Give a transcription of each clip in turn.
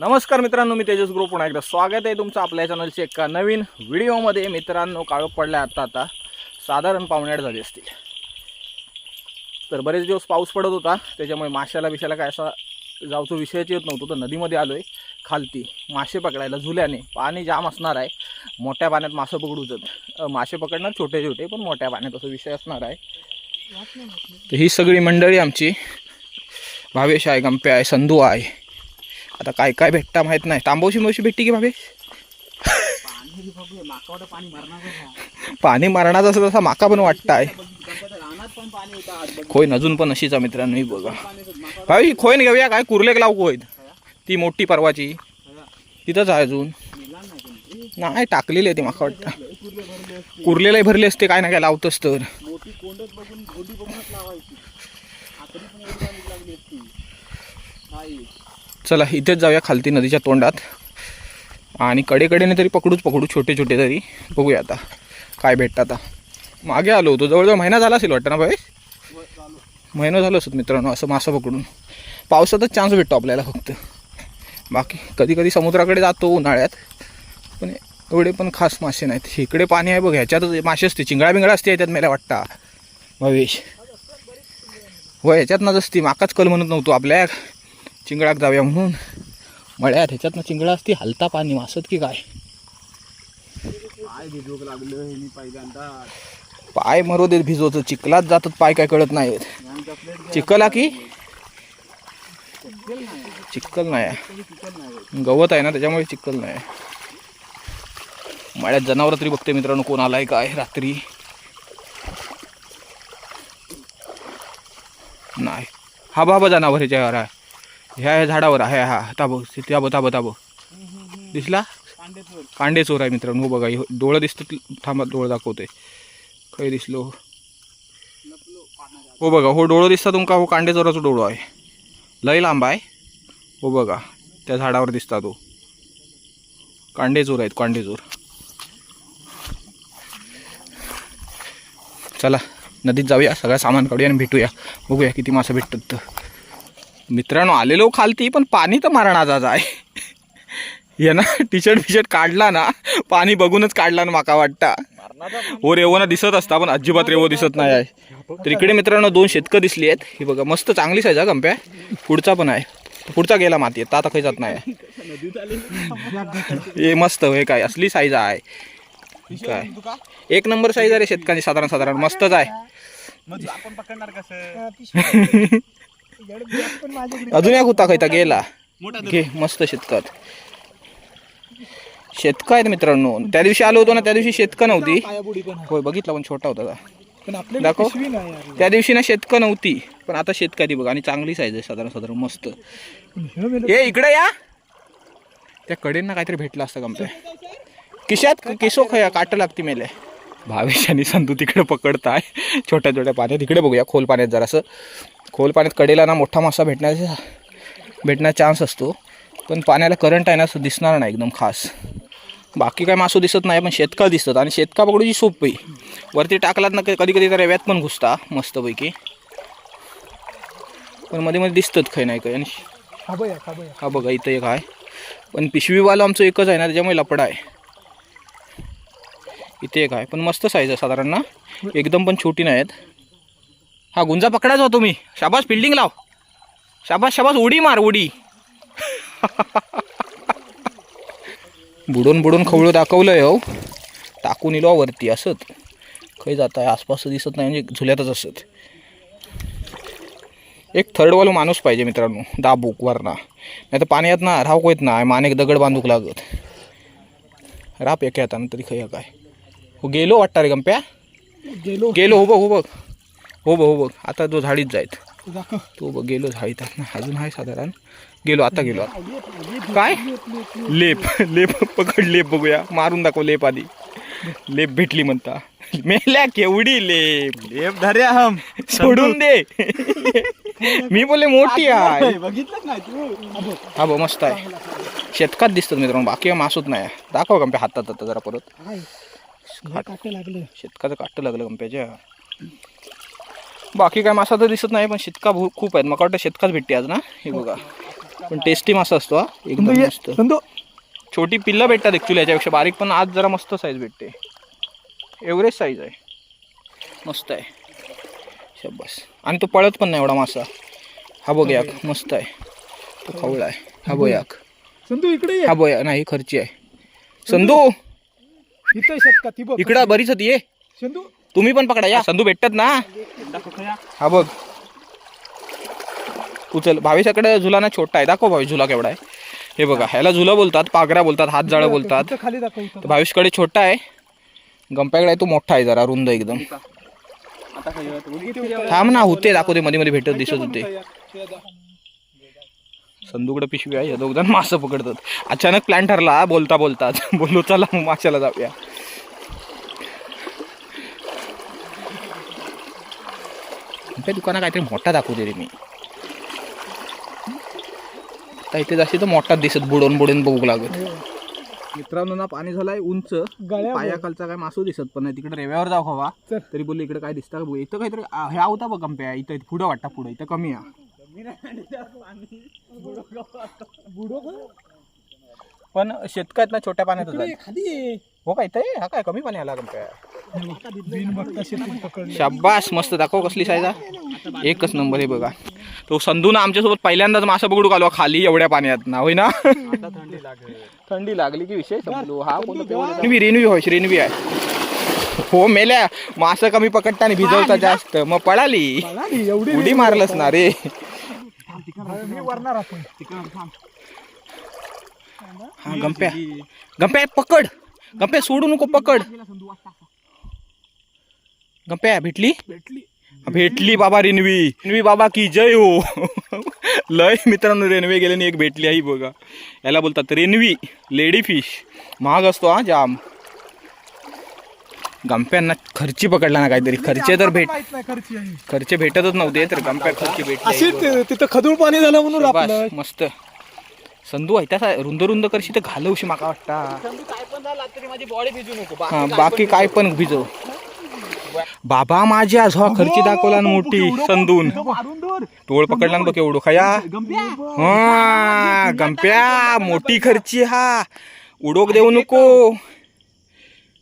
नमस्कार मित्रांनो मी तेजस ग्रुप. पुन्हा एकदा स्वागत आहे तुमचं आपल्या चॅनलच्या एका नवीन व्हिडिओमध्ये. मित्रांनो काळोख पडल्या आता आता. साधारण पावणेआठ झाली असतील. तर बरेच दिवस पाऊस पडत होता. त्याच्यामुळे माशाला बिशाला काय असा जाऊचं विषयच येत नव्हतो. तर नदीमध्ये आलो आहे खालती मासे पकडायला झुल्याने पाणी जाम असणार आहे. मोठ्या पाण्यात मासे पकडूच मासे पकडणार छोटे छोटे पण मोठ्या पाण्यात असं विषय असणार आहे. तर ही सगळी मंडळी आमची भावेश आहे गंप्या आहे संधू आहे. आता काय काय भेटता माहीत नाही. तांबवशी मावशी भेटते की भावेश पाणी मारणार असं तसा माका पण वाटतं आहे खोईन अजून पण अशीच आहे मित्रांनो बघा. भावी खोईन घेऊया काय? कुर्लेक लावू खोईन. ती मोठी परवाची. तिथंच आहे अजून. नाही टाकलेली आहे ती माका वाटतं. कुर्लेलाही भरले असते काय ना काय लावतोस तर. चला इथेच जाऊया खालती नदीच्या तोंडात. आणि कडेकडेने तरी पकडूच पकडू छोटे छोटे तरी. बघूया आता काय भेटतं आता. मागे आलो होतो जवळजवळ महिना झाला असेल वाटतं ना भाई? महिना झालं असत मित्रांनो असं मासं पकडून. पावसातच चान्स भेटतो आपल्याला फक्त. बाकी कधी कधी समुद्राकडे जातो उन्हाळ्यात पण एवढे पण खास मासे नाहीत. इकडे पाणी आहे बघ ह्याच्यातच मासे असते चिंगळा बिंगळा असते याच्यात मला वाटतं. भवेश हो ह्याच्यातनंच असते माकाच कल म्हणत नव्हतो आपल्या. चिंगळाक जाऊया म्हणून. मळ्यात ह्याच्यातनं चिंगळा असती हलता पाणी मासत की काय? पाय मरो देत भिजवतं चिखलात जातात पाय काय कळत नाहीत चिखला की? चिखल नाही. गवत आहे ना त्याच्यामुळे चिखल नाही. मळ्यात जनावर तरी बघते मित्रांनो कोण आलाय काय रात्री. नाही. हा बाबा जनावर ह्याच्यावर आहे ह्या ह्या झाडावर आहे हा ताबो ताबो ताबो ताबो. दिसला? कांडे चोर आहे मित्रांनो हो बघा डोळं दिसतं थांबा डोळं दाखवतोय. खय दिसलो? हो बघा हो डोळं दिसता तुमका हो कांडे चोराचा डोळो आहे. लय लांब आहे. हो बघा त्या झाडावर दिसता तो. कांडे चोर आहेत कांडे चोर. चला नदीत जाऊया सगळं सामान काढूया आणि भेटूया. बघूया किती मासे भेटतात. तर मित्रांनो आलेलो खालती पण पाणी तर मारणाचाच आहे. ये ना टी शर्ट बी शर्ट काढला ना पाणी बघूनच काढला ना माका वाटता. हो रेवो ना दिसत असता पण अजिबात रेवो दिसत नाही आहे. तर इकडे मित्रांनो दोन शेतकं दिसली आहेत. ही बघा मस्त चांगली साईज आहे गंप्या. पुढचा पण आहे. पुढचा गेला माती आता काही जात नाही हे मस्त हे काय असली साईज आहे. काय? एक नंबर साईज आहे रे शेतकांची साधारण साधारण. मस्तच आहे. मग आपण पकडणार कसं? अजून एक होता खायता गेला. घे मस्त शेतकत शेतका आहेत मित्रांनो. त्या दिवशी आलो होतो ना त्या दिवशी शेतका नव्हती. होय बघितला पण छोटा होता दाखव. पिशवी नाही यार. त्या दिवशी ना शेतका नव्हती पण आता शेतका ती बघा आणि चांगली साईज आहे साधारण साधारण मस्त. हे इकडे या. त्या कडेंना काहीतरी भेटलं असतं गमते किशात केसो खया काट लागती मेले. भावेश आणि संतू तिकडे पकडताय. छोट्या छोट्या पाण्यात. तिकडे बघूया खोल पाण्यात जरासं. खोल पाण्यात कडेला ना मोठा मासा भेटण्याचा भेटण्याचा चान्स असतो. पण पाण्याला करंट आहे ना असं दिसणार नाही एकदम खास. बाकी काय मासो दिसत नाही पण शेतका दिसतात. आणि शेतका पकडूची सोपी वरती टाकलात ना कधी कधी तर रेव्यात पण घुसता मस्तपैकी. पण मध्ये मध्ये दिसतात काही नाही काही. आणि खाबया खाबया हा बघा इथं एक आहे. पण पिशवीवालं आमचं एकच आहे ना त्याच्यामुळे लपडा आहे. इथे एक आहे. पण मस्त साईज आहे साधारण ना. एकदम पण छोटी नाही आहेत हा गुंजा पकडायचा मी शाबास फिल्डिंग लाव. शाबास शाबास उडी मार उडी. बुडून बुडून खवळं दाखवलं हो. टाकून इलो वरती असत काही जात आहे आसपास दिसत नाही म्हणजे झुल्यातच असत. एक थर्डवालो माणूस पाहिजे मित्रांनो दाबूक वरना. नाही तर पाण्यात ना राहू येत ना मानेक दगड बांधूक लागत. राप एका आता तरी खय काय. हो गेलो वाटतं रे गंप्या. गेलो. गेलो हो बघ हो बघ. हो बघ हो बघ. आता तो झाडीत जायत तो बघ गेलो झाडीत. ना अजून आहे साधारण. गेलो आता गेलो. काय? लेप लेप पकड लेप बघूया. मारून दाखव लेप आधी. लेप भेटली म्हणता. मेल्या केवढी लेप. लेप धर्या हम. सोडून दे. मी बोले मोठी आहे. बघितलं नाही तू. अबो, हा बघ मस्त आहे. शेतकात दिसतात मित्रांनो. बाकी मासूत नाही दाखव गंप्या हातात आता जरा परत. काय हे काटे लागलं. शेतकाचं काट लागलं गंप्याच्या. बाकी काय मासा तर दिसत नाही पण शेतका खूप आहेत. मला वाटतं शेतकाच भेटते आज ना? हे बघा. पण टेस्टी मासा असतो हा. एकदम मस्त. छोटी पिल्लं भेटतात ॲक्च्युली याच्यापेक्षा. बारीक पण आज जरा मस्त साईज भेटते. एव्हरेज साईज आहे. मस्त आहे. शब्बास. आणि तो पळत पण नाही एवढा मासा. हा बघ याक. मस्त आहे. तो खवळा आहे. हा बघ याक. संतू इकडे हा बघ नाही खर्ची आहे. संधू इथं इकडं बरीच होती ये. संतू तुम्ही पण पकडा या. संधू भेटतात ना. हा बघ. उचल भावेशाकडे झुला ना छोटा आहे. दाखव भावेश झुला केवढा आहे. हे बघा ह्याला झुला बोलतात पागरा बोलतात हात जाळं बोलतात. खाली दाखव भावेशकडे छोटा आहे. गंप्याकडे तो मोठा आहे जरा रुंद एकदम. थांब ना होते दाखवते मध्ये मध्ये भेटत दिसत होते. संधूकडे पिशवी आहे या दोघ जण मासं पकडतात. अचानक प्लॅन ठरला बोलता बोलताच बोललो चला मग माशाला जाऊया. त्या दुकानात काहीतरी मोठा दाखवते रे मी. आता इथे जास्त तर मोठाच दिसत बुडून बुडून बघू लागत. मित्रांनो ना पाणी झालंय उंच. गळ्या पायाखालचा काय मासू दिसत पण नाही. तिकडे रेव्यावर जाऊ हवा. तरी बोलले इकडे काय दिसतं का बघू. इथं काहीतरी हे होता बघ कंप्या इथं पुढं वाटतं पुढं. इथं कमी आहे पण शेतकऱ्यात ना छोट्या पाण्यात ये. हो का इथं? हा काय कमी पाणी आला कंप्या शाबास मस्त दाखव कसली साईज आहे. एकच नंबर आहे बघा. तो संधू ना आमच्यासोबत पहिल्यांदाच मासा पकडू आलो खाली एवढ्या पाण्यात ना होय ना? थंडी लागली की विषय हा रेनवी रेनवी होय रेनवी आहे. हो मेल्या. मासा कमी पकडताना भिजवता जास्त. मग पळाली. एवढी उडी मारलंच ना रे. हा गंप्या. गंप्या पकड. गंप्या सोडू नको पकड. गंप्या भेटली? भेटली. भेटली बाबा रेनवी. रेनवी बाबा की जय हो. लय मित्रांनो रेनवे गेल्याने एक भेटली आहे बघा. याला बोलतात रेनवी लेडी फिश. महाग असतो हा जाम. गंप्यांना खर्ची पकडला ना काहीतरी. खर्चे तर भेट खर्ची भेटतच नव्हते तर गंप्या खर्ची भेटली तिथं खदूळ पाणी झालं म्हणून मस्त. संधू आहे तसा रुंद रुंद करशी तर घालवशी माका वाटता. हा बाकी काय पण भिजव. बाबा माझ्या झो खर्ची दाखवला ना मोठी संधून टोळ पकडला ना बघ एवढं खया. हा गंप्या मोठी खर्ची हा. उडोक देऊ नको.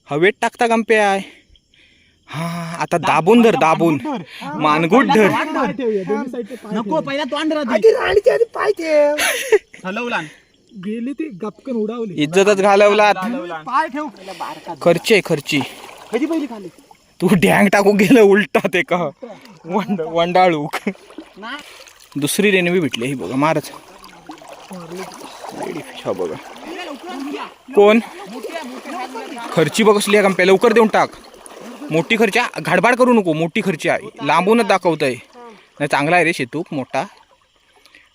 हवेत टाकता गंप्या. हा आता दाबून धर दाबून. मानगुट धर. नको पहिला तोंड पाय हलवला गेली ती गपकन उडावली. इज्जतच घालवलात. पाय ठेव. खर्ची आहे खर्ची. कधी पहिली खाली? तू ढँग टाकू गेलं उलटा ते का? वंड वंडाळूक दुसरी रेणवी भेटली ही बघा मारच. हा बघा. कोण? खर्ची बघ असली आहे का लवकर देऊन टाक. मोठी खर्ची घाडबाड करू नको मोठी खर्ची आहे. लांबूनच दाखवतंय. नाही चांगला आहे रे शेतूक मोठा.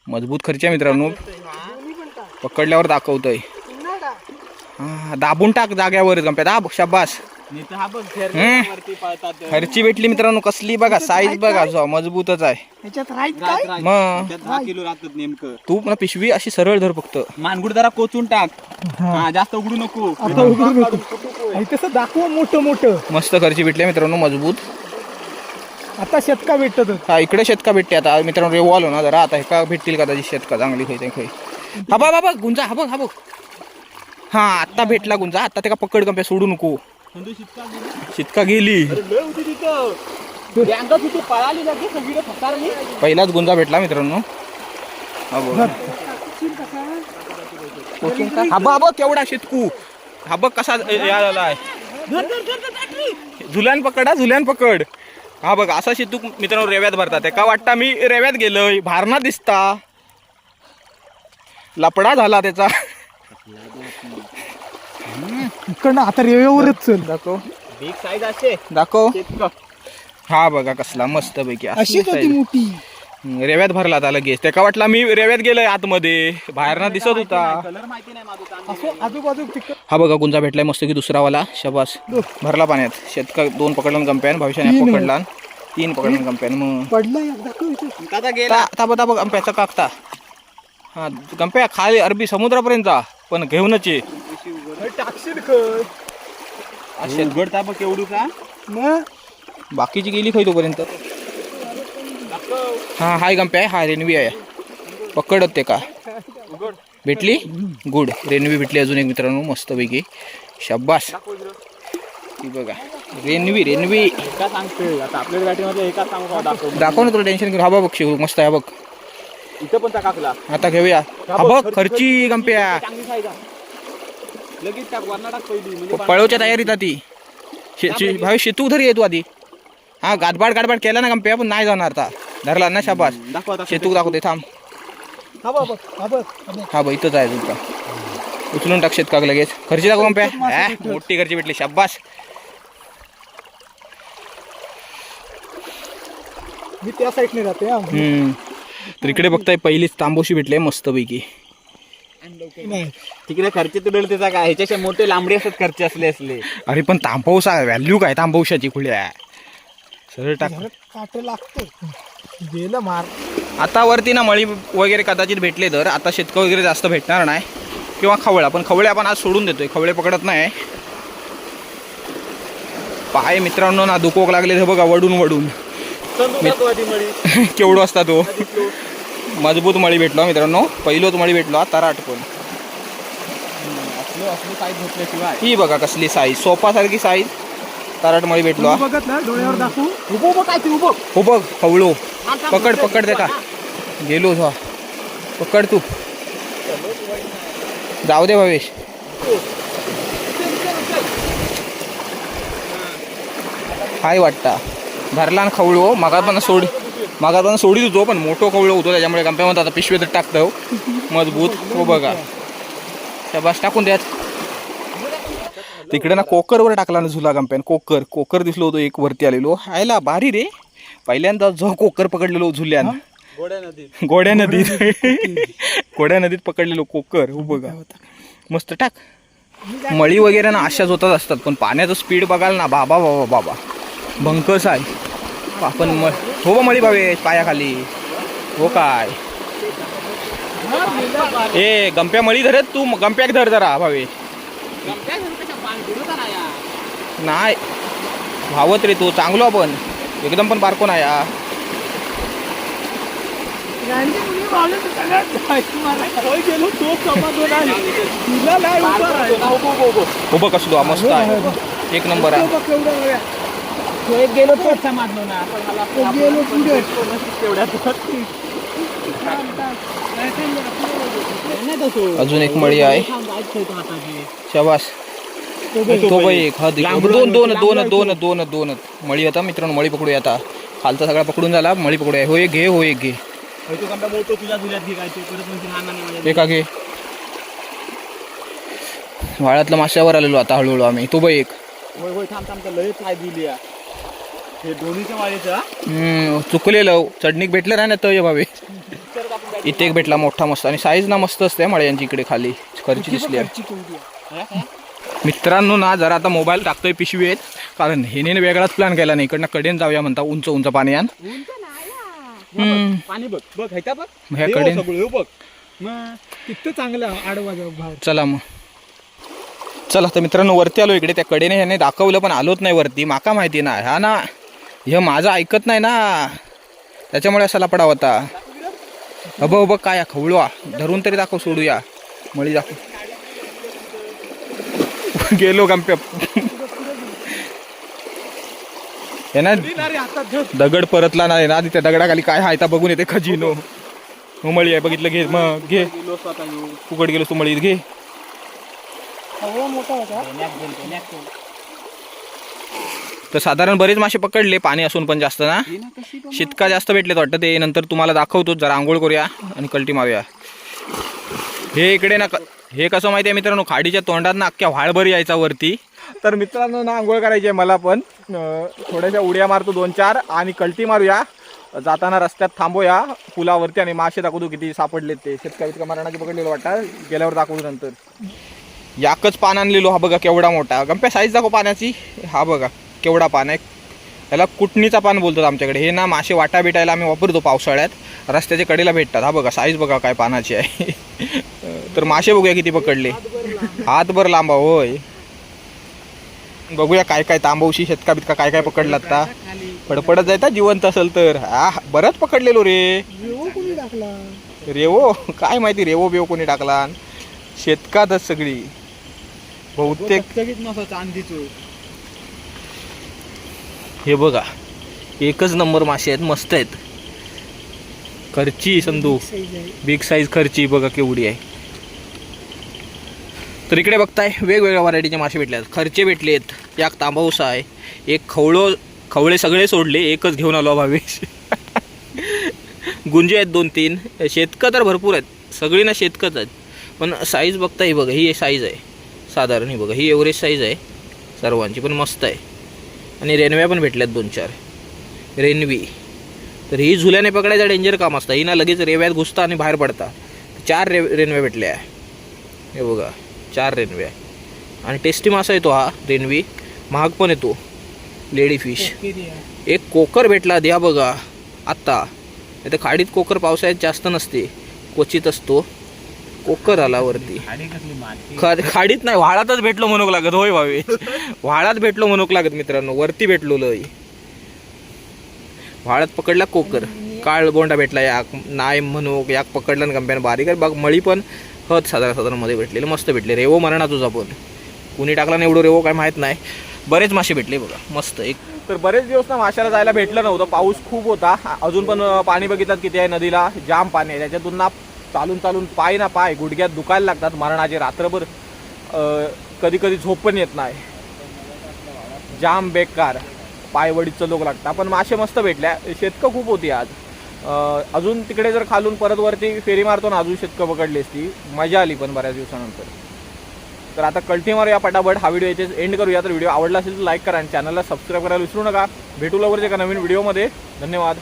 मजबूत खर्ची आहे मित्रांनो. पकडल्यावर दाखवतंय. हा दाबून टाक जाग्यावर गंप्या. दाब शाबास. हा खर्ची भेटली मित्रांनो कसली बघा साईज बघा जो मजबूतच आहे. मग? तू ना पिशवी अशी सरळ धर फक्त. मानगुड जरा कोचून टाक. हा. जास्त उघडू नको. आता उघडू नको. आणि तसं दाखव मोठं मोठं. मस्त खर्ची भेटली मित्रांनो मजबूत. आता शेतका भेटत हा इकडे शेतका भेटते आता. मित्रांनो रेवू आलो ना जरा आता हे का भेटतील कदाचित शेतका चांगली खायची खाई हा बघ हा बघ गुंजा हा बघ हा बघ. हा आत्ता भेटला गुंजा. आता ते का पकड कंप्या सोडू नको. शितका गेली? पहिलाच गुंजा भेटला मित्रांनो. हा बघ. केवढा शेतकू. हा बघ कसा झुल्यान पकड हा झुल्यान पकड. हा बघ असा शेतू मित्रांनो रेव्यात भरतात. का वाटता मी रेव्यात गेलोय. भारना दिसता. लपडा झाला त्याचा. इकडनं आता रेवेवरच चल. दाखव. बिग साईज असते दाखव. हा बघा कसला मस्त पैकी अशीच होती मोठी. रेव्यात भरला आता लगेच. त्याका वाटला मी रेव्यात गेलोय आतमध्ये? बाहेरना दिसत होता. असं आजूबाजू हा बघा गुंजा भेटलाय मस्त की दुसरा वाला शबास भरला पाण्यात. शेतका दोन पकडला गंप्यान भविष्याने. पकडला. तीन पकडला गंप्यान मग. पडला ताबा ताबा गंप्याचा काकता हा गंप्या खाली अरबी समुद्रापर्यंत जा. पण घेऊनच ये. टाकशील असे उघडता बघ केवढू का? मग बाकीची गेली खय तोपर्यंत? हा हाय गंप्या हा रेनवी आहे. पकडत ते का? भेटली? गुड. रेनवी भेटली अजून एक मित्रांनो मस्तपैकी. शब्बास ती बघा. रेनवी रेनवी एका सांगतोय आता आपल्या गाठीमध्ये एका सांगू दाखव? दाखव ना तुला टेन्शन घेऊन. हा बघ शिव मस्त आहे हा बघ. इथं पण टाकला आता घेऊया. हा बघ खर्ची गंप्या. चांगली लगेच टाक पहिली म्हणजे पळवच्या तयारीत ती शे- शे- भावी शेतू धरी येतो आधी. हा गाडबाड गाडबाड केला ना गंप्या पण नाही जाणार आता. धरला ना शाबास. शेतू दाखवते थांब. हा बघ हा हा. हा इथंच आहे तुमचा. उचलून टाक शेत काग लगेच. खर्ची दाखव गंप्या. हा, मोठी खर्ची भेटली शाबास. मी त्या साईडने जाते हा. हम्म. तर इकडे बघताय पहिलीच तांबोशी भेटली पैकी नाही. तिकडे खर्च तुडल त्याचा काय? ह्याच्याशी मोठे लांबडे असतात खर्च असले असले. अरे पण तांबवसा व्हॅल्यू काय? तांबवशाची खुल्या सरळ टाक. काट लागतो गेलं मार. आता वरती ना मळी वगैरे कदाचित भेटले तर. आता शेतक वगैरे जास्त भेटणार नाही. किंवा खवळा पण खवळे आपण आज सोडून देतोय. खवळे पकडत नाही. पाय मित्रांनो ना दुकोक लागले हे बघा वडून वडून. केवढं असता तो मजबूत मळी भेटलो मित्रांनो. पहिलोच मळी भेटलो आता राट पण साईज घेतल्याशिवाय ही बघा कसली साईज सोफासारखी साईज ताराट मळी भेटलो हा. बघत ना डोळ्यावर दाखवू उभं उभं काय ते उभं. हो बघ खवळो पकड पकड दे का गेलो हा पकड तू. जाऊ दे भावेश. हाय वाटता. धरला ना खवळो मागा पण सोड मागा पण सोडीत होतो पण मोठो खवळो होतो त्याच्यामुळे गंप्यामध्ये आता पिशवीत टाकतो मजबूत. हो बघा. त्या बस टाकून द्यात. तिकडे ना कोकरवर टाकला ना झुला गंप्यान. कोकर कोकर दिसलो होतो एक वरती आलेलो. हायला भारी रे. पहिल्यांदा जो कोकर पकडलेलो झुल्यान. गोड्या नदीत. गोड्या नदीत. गोड्या नदीत पकडलेलो कोकर. हो बघा मस्त टाक. मळी वगैरे ना अशाच होतच असतात पण पाण्याचं स्पीड बघाल ना बाबा बाबा बाबा. भंकस आहे. आपण हो बा मळी बावे पायाखाली. हो काय? ए गंप्या मळी धरत तू गंप्याक धर जरा भावे. नाही भावत रे तू चांगलो आपण एकदम पण बारको नाही हा. तो नाही उभा कसलो हा, मस्त आहे एक नंबर आहे तो बघ केवढा वेळा. तो एक गेलो तो समाजलो ना आपण मला तो गेलो पुढे अजून एक मळी आहे शाबास तो बाई हा दोन दोन दोन दोन दोन दोन. मळी आता मित्रांनो मळी पकडूया आता. खालचा सगळा पकडून झाला मळी पकडूया. हो एक घे. हो एक घे एका घे. वाळ्यातलं माश्यावर आलेलो आता हळूहळू आम्ही. तो बाई एक. चुकलेलं. चढणीक भेटलं नाही ना तय भावे. इथे एक भेटला मोठा मस्त. आणि साईज ना मस्त असते मळ्यांची इकडे खाली. खर्ची दिसली मित्रांनो ना जरा आता मोबाईल टाकतोय पिशवीत कारण हेने वेगळाच प्लॅन केला नाही. इकडनं कडेन जाऊया म्हणता उंच उंच. पाणी बघ बघ ह्याच्या बघ. ह्या हे कडेन. बघ. तिथं चांगलं आडवा चला मग. चला तर मित्रांनो वरती आलो इकडे. त्या कडेने ह्याने दाखवलं पण आलोच नाही वरती. माका माहिती ना ह्या ना हे माझं ऐकत नाही ना. त्याच्यामुळे असा लपडा होता. अबं अबं काय खवळवा? धरून तरी दाखव सोडूया. मळी दाखव. गेलो गंप्या हे ना. दगड परतला नाही ना त्या दगडाखाली काय आहे बघून येते खजिनो मग मळी आहे बघितलं घे मग घे. फुकट गेलो तू मळीत घे. तर साधारण बरेच मासे पकडले पाणी असून पण जास्त ना शितका जास्त भेटले वाटतं ते नंतर तुम्हाला दाखवतो जरा आंघोळ करूया आणि कल्टी मारूया हे इकडे ना क- हे कसं माहिती आहे मित्रांनो खाडीच्या तोंडात ना अख्ख्या व्हाळभर यायचा वरती. तर मित्रांनो ना आंघोळ करायची आहे मला पण. थोड्याशा उड्या मारतो दोन चार आणि कल्टी मारूया. जाताना रस्त्यात थांबूया पुलावरती आणि मासे दाखवतो किती सापडलेत ते. शेतकरी इतकं मरणाचे पकडलेलं वाटतं. गेल्यावर दाखवतो नंतर. याकच पान आणलेलो हा बघा केवढा मोठा. गंप्या साईज दाखव पाण्याची हा बघा केवढा पान आहे. याला कुटणीचा पान बोलतात आमच्याकडे. हे ना मासे वाटा भेटायला आम्ही वापरतो पावसाळ्यात. रस्त्याच्या कडेला भेटतात. हा बघा साईज बघा काय पानाची आहे. तर मासे बघूया किती पकडले. हातभर लांबा होय. बघूया काय काय तांबवशी शेतका बितका काय काय पकडला आता. फडफडत जायता जिवंत असेल तर. हा बरंच पकडलेलो रे. रेवो? काय माहिती रेवो बिवो कोणी टाकला. शेतकातच सगळी. बहुतेक चकचकीत हे बघा एकच नंबर मासे आहेत मस्त आहेत. खर्ची संदू. बिग साईज खर्ची बघा केवढी आहे. तर इकडे बघताय वेगवेगळ्या व्हरायटीचे मासे भेटले आहेत. खर्चे भेटले आहेत. एक तांबाऊसा आहे एक खवळो खवळे सगळे सोडले एकच घेऊन आलो भावेश गुंजे आहेत दोन तीन. शेतकं तर भरपूर आहेत. सगळी ना शेतकच आहेत. पण साईज बघता ही बघा ही साईज आहे. साधारण ही बघा ही एव्हरेज साईज आहे. सर्वांची पण मस्त आहे. आणि रेनव्या पण भेटल्यात दोन चार. रेनवी तर ही झुल्याने पकडायचं डेंजर काम असतं. ही ना लगेच रेव्यात घुसता आणि बाहेर पडता. चार रे रेनव्या भेटल्या. हे बघा चार रेनव्या आणि टेस्टी मासा येतो हा रेनवी महाग पण येतो. लेडी फिश एक कोकर भेटला द्या बघा. आत्ता. नाही तर खाडीत कोकर पावसाळ्यात जास्त नसते. क्वचित असतो. कोकर आला वरती खा- खाडीत नाही व्हाळातच भेटलो म्हणूक लागत होय भावे. व्हाळात भेटलो म्हणूक लागत मित्रांनो वरती भेटलो लय. व्हाळात पकडला कोकर काळ बोंडा भेटला याक नाय म्हणूक याक पकडला ना गंप्यानं बारीक आहे. बघ मळी पण हत साधारण साधारणमध्ये भेटलेले मस्त भेटले. रेवो मरणा तुझा पण. कुणी टाकला ना एवढं रेवो काय माहीत नाही. बरेच मासे भेटले बघा मस्त एक. तर बरेच दिवस ना माशाला जायला भेटलं नव्हतं पाऊस खूप होता. अजून पण पाणी बघितलं किती आहे नदीला जाम पाणी आहे. त्याच्यातून ना चालून चालून पाय ना पाय गुडघ्यात दुखायला लागतात. मरणाचे रात्रभर कधी कधी झोप पण येत नाही. जाम बेकार. पायवडीचं लोक लागतं पण मासे मस्त भेटल्या. शेतकं खूप होती आज. अजून तिकडे जर खालून परत वरती फेरी मारतो ना अजून शेतकं पकडली असती. मजा आली पण बऱ्याच दिवसानंतर. तर आता कल्टी मारूया पटापट. हा व्हिडिओ याचे एंड करूया. तर व्हिडिओ आवडला असेल तर लाईक करा आणि चॅनलला सबस्क्राईब करायला विसरू नका. भेटू लवकरच एका नवीन व्हिडिओमध्ये धन्यवाद.